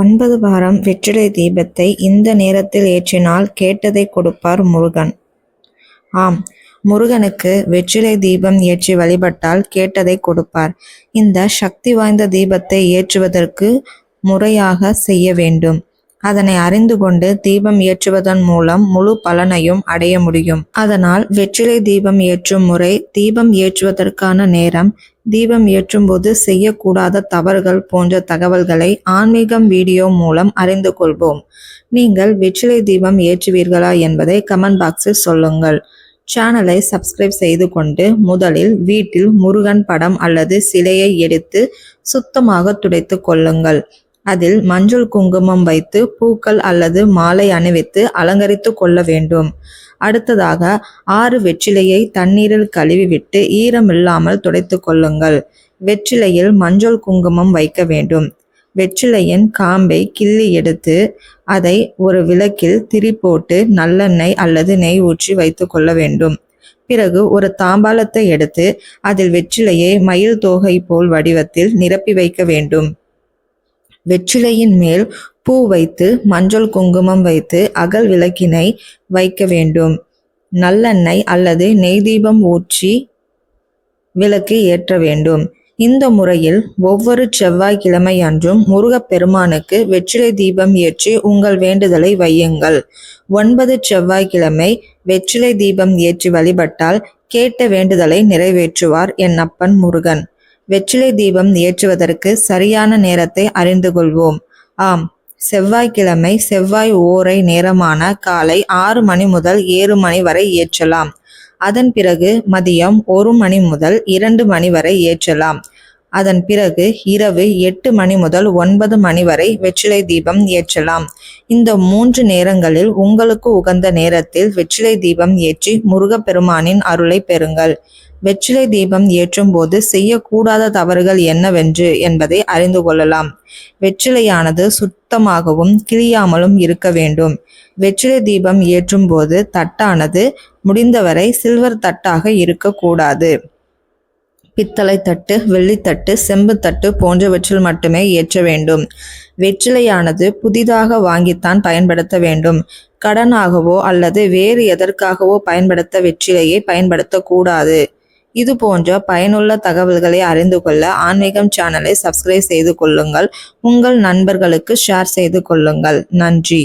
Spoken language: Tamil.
ஒன்பது வாரம் வெற்றிலை தீபத்தை இந்த நேரத்தில் ஏற்றினால் கேட்டதை கொடுப்பார் முருகன். ஆம் முருகனுக்கு வெற்றிலை தீபம் ஏற்றி வழிபட்டால் கேட்டதை கொடுப்பார். இந்த சக்தி வாய்ந்த தீபத்தை ஏற்றுவதற்கு முறையாக செய்ய வேண்டும். அதனை அறிந்து கொண்டு தீபம் ஏற்றுவதன் மூலம் முழு பலனையும் அடைய முடியும். அதனால் வெற்றிலை தீபம் ஏற்றும் முறை தீபம் ஏற்றுவதற்கான நேரம் தீபம் ஏற்றும் போது செய்யக்கூடாத தவறுகள் போன்ற தகவல்களை ஆன்மீகம் வீடியோ மூலம் அறிந்து கொள்வோம். நீங்கள் வெற்றிலை தீபம் ஏற்றுவீர்களா என்பதை கமெண்ட் பாக்ஸில் சொல்லுங்கள். சேனலை சப்ஸ்கிரைப் செய்து கொண்டு முதலில் வீட்டில் முருகன் படம் அல்லது சிலையை எடுத்து சுத்தமாக துடைத்து கொள்ளுங்கள். அதில் மஞ்சள் குங்குமம் வைத்து பூக்கள் அல்லது மாலை அணிவித்து அலங்கரித்து கொள்ள வேண்டும். அடுத்ததாக ஆறு வெற்றிலையை தண்ணீரில் கழுவிவிட்டு ஈரமில்லாமல் துடைத்து கொள்ளுங்கள். வெற்றிலையில் மஞ்சள் குங்குமம் வைக்க வேண்டும். வெற்றிலையின் காம்பை கிள்ளி எடுத்து அதை ஒரு விளக்கில் திரி போட்டு நல்லெண்ணெய் அல்லது நெய் ஊற்றி வைத்து கொள்ள வேண்டும். பிறகு ஒரு தாம்பாளத்தை எடுத்து அதில் வெற்றிலையை மயில் தோகை போல் வடிவத்தில் நிரப்பி வைக்க வேண்டும். வெற்றிலையின் மேல் பூ வைத்து மஞ்சள் குங்குமம் வைத்து அகல் விளக்கினை வைக்க வேண்டும். நல்லெண்ணெய் அல்லது நெய் தீபம் ஊற்றி விளக்கு ஏற்ற வேண்டும். இந்த முறையில் ஒவ்வொரு செவ்வாய்க்கிழமை அன்றும் முருகப்பெருமானுக்கு வெற்றிலை தீபம் ஏற்றி உங்கள் வேண்டுதலை வையுங்கள். ஒன்பது செவ்வாய்க்கிழமை வெற்றிலை தீபம் ஏற்றி வழிபட்டால் கேட்ட வேண்டுதலை நிறைவேற்றுவார் என் அப்பன் முருகன். வெற்றிலை தீபம் ஏற்றுவதற்கு சரியான நேரத்தை அறிந்து கொள்வோம். ஆம் செவ்வாய்க்கிழமை செவ்வாய் ஓரை நேரமான காலை ஆறு மணி முதல் ஏழு மணி வரை ஏற்றலாம். அதன் பிறகு மதியம் ஒரு மணி முதல் இரண்டு மணி வரை ஏற்றலாம். அதன் பிறகு இரவு எட்டு மணி முதல் ஒன்பது மணி வரை வெற்றிலை தீபம் ஏற்றலாம். இந்த மூன்று நேரங்களில் உங்களுக்கு உகந்த நேரத்தில் வெற்றிலை தீபம் ஏற்றி முருகப்பெருமானின் அருளை பெறுங்கள். வெற்றிலை தீபம் ஏற்றும் போது செய்யக்கூடாத தவறுகள் என்னவென்று என்பதை அறிந்து கொள்ளலாம். வெற்றிலையானது சுத்தமாகவும் கிழியாமலும் இருக்க வேண்டும். வெற்றிலை தீபம் ஏற்றும் போது தட்டானது முடிந்தவரை சில்வர் தட்டாக இருக்கக்கூடாது. பித்தளை தட்டு வெள்ளித்தட்டு செம்பு தட்டு போன்றவற்றில் மட்டுமே ஏற்ற வேண்டும். வெற்றிலையானது புதிதாக வாங்கித்தான் பயன்படுத்த வேண்டும். கடனாகவோ அல்லது வேறு எதற்காகவோ பயன்படுத்த வெற்றிலையை பயன்படுத்தக்கூடாது. இது போன்ற பயனுள்ள தகவல்களை அறிந்து கொள்ள ஆன்மீகம் சேனலை சப்ஸ்கிரைப் செய்து கொள்ளுங்கள். உங்கள் நண்பர்களுக்கு ஷேர் செய்து கொள்ளுங்கள். நன்றி.